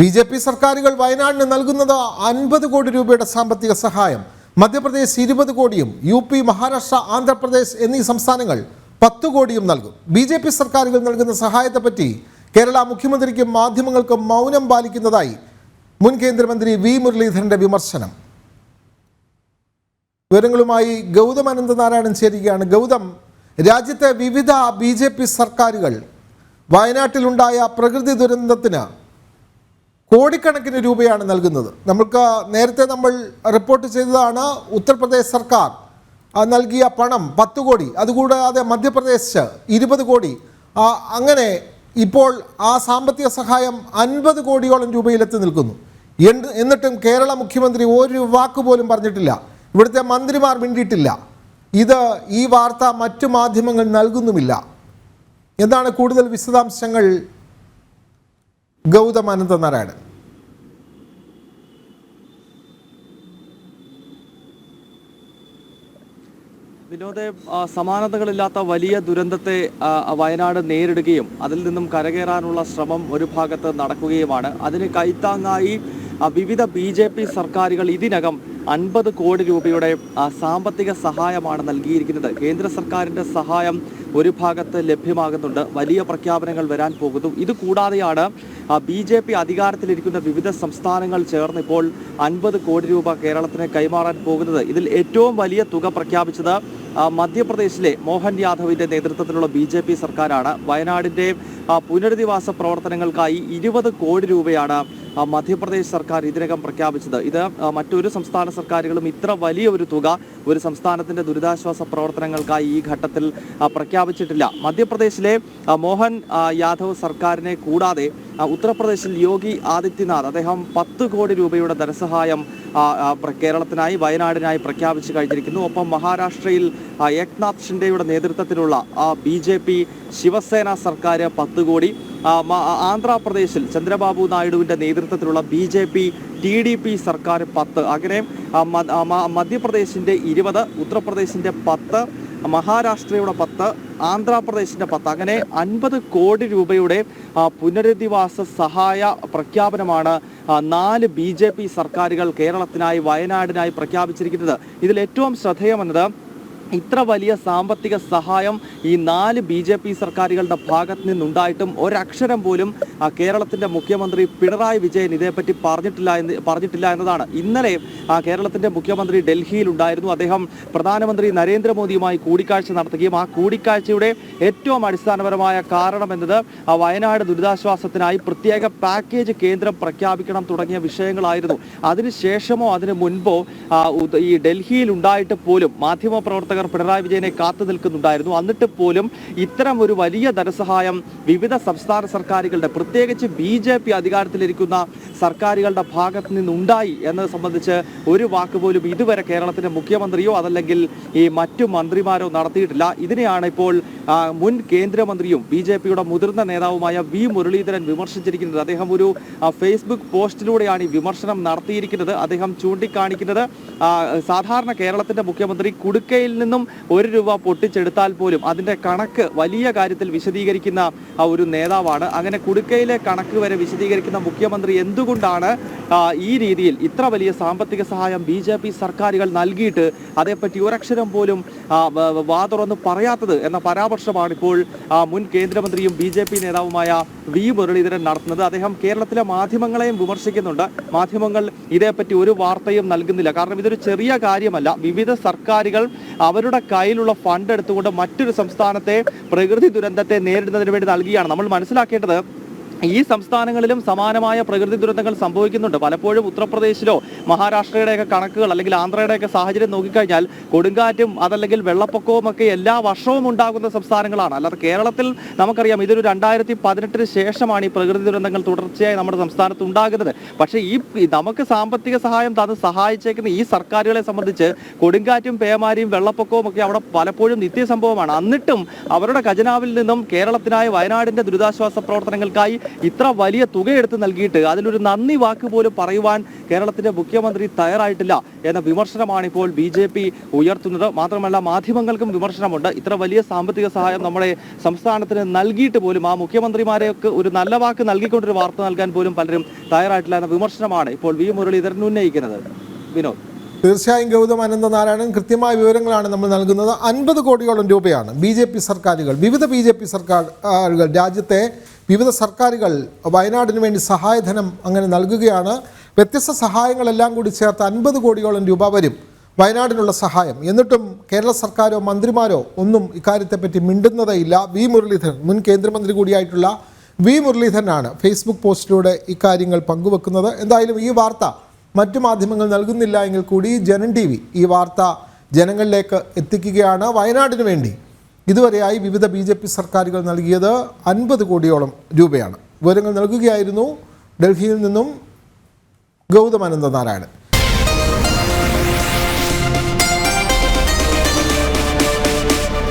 B J P സർക്കാരുകൾ വയനാടിന് നൽകുന്നത് അൻപത് കോടി രൂപയുടെ സാമ്പത്തിക സഹായം. മധ്യപ്രദേശ് ഇരുപത് കോടിയും യു പി മഹാരാഷ്ട്ര ആന്ധ്രാപ്രദേശ് എന്നീ സംസ്ഥാനങ്ങൾ പത്ത് കോടിയും നൽകും. ബി ജെ പി സർക്കാരുകൾ നൽകുന്ന സഹായത്തെപ്പറ്റി കേരള മുഖ്യമന്ത്രിക്കും മാധ്യമങ്ങൾക്കും മൗനം പാലിക്കുന്നതായി മുൻ കേന്ദ്രമന്ത്രി വി മുരളീധരന്റെ വിമർശനം. വിവരങ്ങളുമായി ഗൗതം അനന്തനാരായണൻ ചേരുകയാണ്. ഗൗതം രാജ്യത്തെ വിവിധ ബി സർക്കാരുകൾ വയനാട്ടിലുണ്ടായ പ്രകൃതി ദുരന്തത്തിന് കോടിക്കണക്കിന് രൂപയാണ് നൽകുന്നത്. നമ്മൾക്ക് നേരത്തെ നമ്മൾ റിപ്പോർട്ട് ചെയ്തതാണ് ഉത്തർപ്രദേശ് സർക്കാർ നൽകിയ പണം പത്ത് കോടി. അതുകൂടാതെ മധ്യപ്രദേശ് ഇരുപത് കോടി. അങ്ങനെ ഇപ്പോൾ ആ സാമ്പത്തിക സഹായം അൻപത് കോടിയോളം രൂപയിലെത്തി നിൽക്കുന്നു. എന്നിട്ടും കേരള മുഖ്യമന്ത്രി ഒരു വാക്ക് പോലും പറഞ്ഞിട്ടില്ല. ഇവിടുത്തെ മന്ത്രിമാർ മിണ്ടിയിട്ടില്ല. ഇത് ഈ വാർത്ത മറ്റു മാധ്യമങ്ങൾ നൽകുന്നുമില്ല. എന്താണ് കൂടുതൽ വിശദാംശങ്ങൾ ഗൗതം നാരായണൻ. വിനോദ സമാനതകളില്ലാത്ത വലിയ ദുരന്തത്തെ വയനാട് നേരിടുകയും അതിൽ നിന്നും കരകയറാനുള്ള ശ്രമം ഒരു ഭാഗത്ത് നടക്കുകയുമാണ്. അതിന് കൈത്താങ്ങായി വിവിധ ബി ജെ പി സർക്കാരുകൾ ഇതിനകം അൻപത് കോടി രൂപയുടെ സാമ്പത്തിക സഹായമാണ് നൽകിയിരിക്കുന്നത്. കേന്ദ്ര സർക്കാരിന്റെ സഹായം ഒരു ഭാഗത്ത് ലഭ്യമാകുന്നുണ്ട്. വലിയ പ്രഖ്യാപനങ്ങൾ വരാൻ പോകുന്നു. ഇത് കൂടാതെയാണ് ബി ജെ പി അധികാരത്തിലിരിക്കുന്ന വിവിധ സംസ്ഥാനങ്ങൾ ചേർന്ന് ഇപ്പോൾ അൻപത് കോടി രൂപ കേരളത്തിന് കൈമാറാൻ പോകുന്നത്. ഇതിൽ ഏറ്റവും വലിയ തുക പ്രഖ്യാപിച്ചത് മധ്യപ്രദേശിലെ മോഹൻ യാദവിന്റെ നേതൃത്വത്തിലുള്ള ബി ജെ പി സർക്കാരാണ് വയനാടിന്റെ പുനരധിവാസ പ്രവർത്തനങ്ങൾക്കായി ഇരുപത് കോടി രൂപയാണ് മധ്യപ്രദേശ് സർക്കാർ ഇതിനകം പ്രഖ്യാപിച്ചത്. ഇത് മറ്റൊരു സംസ്ഥാന സർക്കാരുകളും ഇത്ര വലിയ ഒരു തുക ഒരു സംസ്ഥാനത്തിന്റെ ദുരിതാശ്വാസ പ്രവർത്തനങ്ങൾക്കായി ഈ ഘട്ടത്തിൽ പ്രഖ്യാപിച്ചിട്ടില്ല. മധ്യപ്രദേശിലെ മോഹൻ യാദവ് സർക്കാരിനെ കൂടാതെ ഉത്തർപ്രദേശിൽ യോഗി ആദിത്യനാഥ് അദ്ദേഹം പത്ത് കോടി രൂപയുടെ ധനസഹായം കേരളത്തിനായി വയനാടിനായി പ്രഖ്യാപിച്ചു കഴിഞ്ഞിരിക്കുന്നു. ഒപ്പം മഹാരാഷ്ട്രയിൽ ഏക്നാഥ് ഷിൻഡെയുടെ നേതൃത്വത്തിലുള്ള ബി ജെ പി ശിവസേന സർക്കാർ പത്ത് കോടി. ആന്ധ്രാപ്രദേശിൽ ചന്ദ്രബാബു നായിഡുവിന്റെ നേതൃത്വത്തിലുള്ള B J P T D P സർക്കാർ പത്ത്. അങ്ങനെ ആ, മ- ആ, മ- മധ്യപ്രദേശിന്റെ ഇരുപത് ഉത്തർപ്രദേശിന്റെ പത്ത് മഹാരാഷ്ട്രയുടെ പത്ത് ആന്ധ്രാപ്രദേശിന്റെ പത്ത്. അങ്ങനെ അൻപത് കോടി രൂപയുടെ പുനരധിവാസ സഹായ പ്രഖ്യാപനമാണ് നാല് ബി സർക്കാരുകൾ കേരളത്തിനായി വയനാടിനായി പ്രഖ്യാപിച്ചിരിക്കുന്നത്. ഇതിൽ ഏറ്റവും ശ്രദ്ധേയമെന്നത് ഇത്ര വലിയ സാമ്പത്തിക സഹായം ഈ നാല് ബി ജെ പി സർക്കാരുകളുടെ ഭാഗത്ത് നിന്നുണ്ടായിട്ടും ഒരക്ഷരം പോലും കേരളത്തിന്റെ മുഖ്യമന്ത്രി പിണറായി വിജയൻ ഇതേപ്പറ്റി പറഞ്ഞിട്ടില്ല എന്ന് പറഞ്ഞിട്ടില്ല എന്നതാണ്. ഇന്നലെ കേരളത്തിന്റെ മുഖ്യമന്ത്രി ഡൽഹിയിൽ ഉണ്ടായിരുന്നു അദ്ദേഹം പ്രധാനമന്ത്രി നരേന്ദ്രമോദിയുമായി കൂടിക്കാഴ്ച നടത്തുകയും ആ കൂടിക്കാഴ്ചയുടെ ഏറ്റവും അടിസ്ഥാനപരമായ കാരണം എന്നത് വയനാട് ദുരിതാശ്വാസത്തിനായി പ്രത്യേക പാക്കേജ് കേന്ദ്രം പ്രഖ്യാപിക്കണം തുടങ്ങിയ വിഷയങ്ങളായിരുന്നു. അതിനുശേഷമോ അതിനു മുൻപോ ഈ ഡൽഹിയിൽ ഉണ്ടായിട്ട് പോലും മാധ്യമപ്രവർത്തകർ പിണറായി വിജയനെ കാത്തു നിൽക്കുന്നുണ്ടായിരുന്നു. എന്നിട്ട് പോലും ഇത്തരം ഒരു വലിയ ധനസഹായം വിവിധ സംസ്ഥാന സർക്കാരുകളുടെ പ്രത്യേകിച്ച് ബി ജെ പി അധികാരത്തിലിരിക്കുന്ന സർക്കാരുകളുടെ ഭാഗത്ത് നിന്നുണ്ടായി എന്നത് സംബന്ധിച്ച് ഒരു വാക്ക് പോലും ഇതുവരെ കേരളത്തിന്റെ മുഖ്യമന്ത്രിയോ അതല്ലെങ്കിൽ ഈ മറ്റു മന്ത്രിമാരോ നടത്തിയിട്ടില്ല. ഇതിനെയാണ് ഇപ്പോൾ മുൻ കേന്ദ്രമന്ത്രിയും ബി ജെ പിയുടെ മുതിർന്ന നേതാവുമായ വി മുരളീധരൻ വിമർശിച്ചിരിക്കുന്നത്. അദ്ദേഹം ഒരു ഫേസ്ബുക്ക് പോസ്റ്റിലൂടെയാണ് ഈ വിമർശനം നടത്തിയിരിക്കുന്നത്. അദ്ദേഹം ചൂണ്ടിക്കാണിക്കുന്നത് സാധാരണ കേരളത്തിന്റെ മുഖ്യമന്ത്രി കുടുക്കയിൽ നിന്നും ഒരു രൂപ പൊട്ടിച്ചെടുത്താൽ പോലും അതിന്റെ കണക്ക് വലിയ കാര്യത്തിൽ വിശദീകരിക്കുന്ന ഒരു നേതാവാണ്. അങ്ങനെ കുടുക്കയിലെ കണക്ക് വരെ വിശദീകരിക്കുന്ന മുഖ്യമന്ത്രി എന്തുകൊണ്ടാണ് ഈ രീതിയിൽ ഇത്ര വലിയ സാമ്പത്തിക സഹായം ബി ജെ പി സർക്കാരുകൾ നൽകിയിട്ട് അതേപ്പറ്റി ഒരക്ഷരം പോലും ആ, വ- വ- വാ തുറന്ന് പറയാത്തത് എന്ന പരാമർശമാണ് ഇപ്പോൾ മുൻ കേന്ദ്രമന്ത്രിയും ബി ജെ പി നേതാവുമായ വി മുരളീധരൻ നടത്തുന്നത്. അദ്ദേഹം കേരളത്തിലെ മാധ്യമങ്ങളെയും വിമർശിക്കുന്നുണ്ട്. മാധ്യമങ്ങൾ ഇതേപ്പറ്റി ഒരു വാർത്തയും നൽകുന്നില്ല. കാരണം ഇതൊരു ചെറിയ കാര്യമല്ല. വിവിധ സർക്കാരുകൾ അവരുടെ കയ്യിലുള്ള ഫണ്ട് എടുത്തുകൊണ്ട് മറ്റൊരു സംസ്ഥാനത്തെ പ്രകൃതി ദുരന്തത്തെ നേരിടുന്നതിന് വേണ്ടി നൽകിയാണ്. നമ്മൾ മനസ്സിലാക്കേണ്ടത് ഈ സംസ്ഥാനങ്ങളിലും സമാനമായ പ്രകൃതി ദുരന്തങ്ങൾ സംഭവിക്കുന്നുണ്ട്. പലപ്പോഴും ഉത്തർപ്രദേശിലോ മഹാരാഷ്ട്രയുടെയൊക്കെ കണക്കുകൾ അല്ലെങ്കിൽ ആന്ധ്രയുടെയൊക്കെ സാഹചര്യം നോക്കിക്കഴിഞ്ഞാൽ കൊടുങ്കാറ്റും അതല്ലെങ്കിൽ വെള്ളപ്പൊക്കവും ഒക്കെ എല്ലാ വർഷവും ഉണ്ടാകുന്ന സംസ്ഥാനങ്ങളാണ്. അല്ലാതെ കേരളത്തിൽ നമുക്കറിയാം ഇതൊരു രണ്ടായിരത്തി പതിനെട്ടിന് ശേഷമാണ് ഈ പ്രകൃതി ദുരന്തങ്ങൾ തുടർച്ചയായി നമ്മുടെ സംസ്ഥാനത്ത് ഉണ്ടാകുന്നത്. പക്ഷേ ഈ നമുക്ക് സാമ്പത്തിക സഹായം തന്ന് സഹായിച്ചേക്കുന്ന ഈ സർക്കാരുകളെ സംബന്ധിച്ച് കൊടുങ്കാറ്റും പേമാരിയും വെള്ളപ്പൊക്കവും ഒക്കെ അവിടെ പലപ്പോഴും നിത്യസംഭവമാണ്. എന്നിട്ടും അവരുടെ ഖജനാവിൽ നിന്നും കേരളത്തിനായി വയനാടിന്റെ ദുരിതാശ്വാസ പ്രവർത്തനങ്ങൾക്കായി ഇത്ര വലിയ തുക എടുത്ത് നൽകിയിട്ട് അതിലൊരു നന്ദി വാക്ക് പോലും പറയുവാൻ കേരളത്തിന്റെ മുഖ്യമന്ത്രി തയ്യാറായിട്ടില്ല എന്ന വിമർശനമാണ് ഇപ്പോൾ ബി ജെ പി ഉയർത്തുന്നത്. മാത്രമല്ല മാധ്യമങ്ങൾക്കും വിമർശനമുണ്ട്. ഇത്ര വലിയ സാമ്പത്തിക സഹായം നമ്മുടെ സംസ്ഥാനത്തിന് നൽകിയിട്ട് പോലും ആ മുഖ്യമന്ത്രിമാരെയൊക്കെ ഒരു നല്ല വാക്ക് നൽകിക്കൊണ്ടൊരു വാർത്ത നൽകാൻ പോലും പലരും തയ്യാറായിട്ടില്ല എന്ന വിമർശനമാണ് ഇപ്പോൾ വി മുരളീധരൻ ഉന്നയിക്കുന്നത്. വിനോദ്. തീർച്ചയായും ഗൗതം അനന്തനാരായണൻ കൃത്യമായ വിവരങ്ങളാണ് നമ്മൾ നൽകുന്നത്. അൻപത് കോടിയോളം രൂപയാണ് ബി ജെ പി സർക്കാരുകൾ വിവിധ ബി ജെ പി സർക്കാരുകൾ രാജ്യത്തെ വിവിധ സർക്കാരുകൾ വയനാടിന് വേണ്ടി സഹായധനം അങ്ങനെ നൽകുകയാണ്. വ്യത്യസ്ത സഹായങ്ങളെല്ലാം കൂടി ചേർത്ത് അൻപത് കോടിയോളം രൂപ വരും വയനാടിനുള്ള സഹായം. എന്നിട്ടും കേരള സർക്കാരോ മന്ത്രിമാരോ ഒന്നും ഇക്കാര്യത്തെപ്പറ്റി മിണ്ടുന്നതേയില്ല. വി മുരളീധരൻ മുൻ കേന്ദ്രമന്ത്രി കൂടിയായിട്ടുള്ള വി മുരളീധരനാണ് ഫേസ്ബുക്ക് പോസ്റ്റിലൂടെ ഇക്കാര്യങ്ങൾ പങ്കുവെക്കുന്നത്. എന്തായാലും ഈ വാർത്ത മറ്റു മാധ്യമങ്ങൾ നൽകുന്നില്ല എങ്കിൽ കൂടി ജനൻ ടി ഈ വാർത്ത ജനങ്ങളിലേക്ക് എത്തിക്കുകയാണ്. വയനാടിന് വേണ്ടി ഇതുവരെയായി വിവിധ ബി ജെ പി സർക്കാരുകൾ നൽകിയത് അൻപത് കോടിയോളം രൂപയാണ്. വിവരങ്ങൾ നൽകുകയായിരുന്നു ഡൽഹിയിൽ നിന്നും ഗൗതം അനന്തനാരായണൻ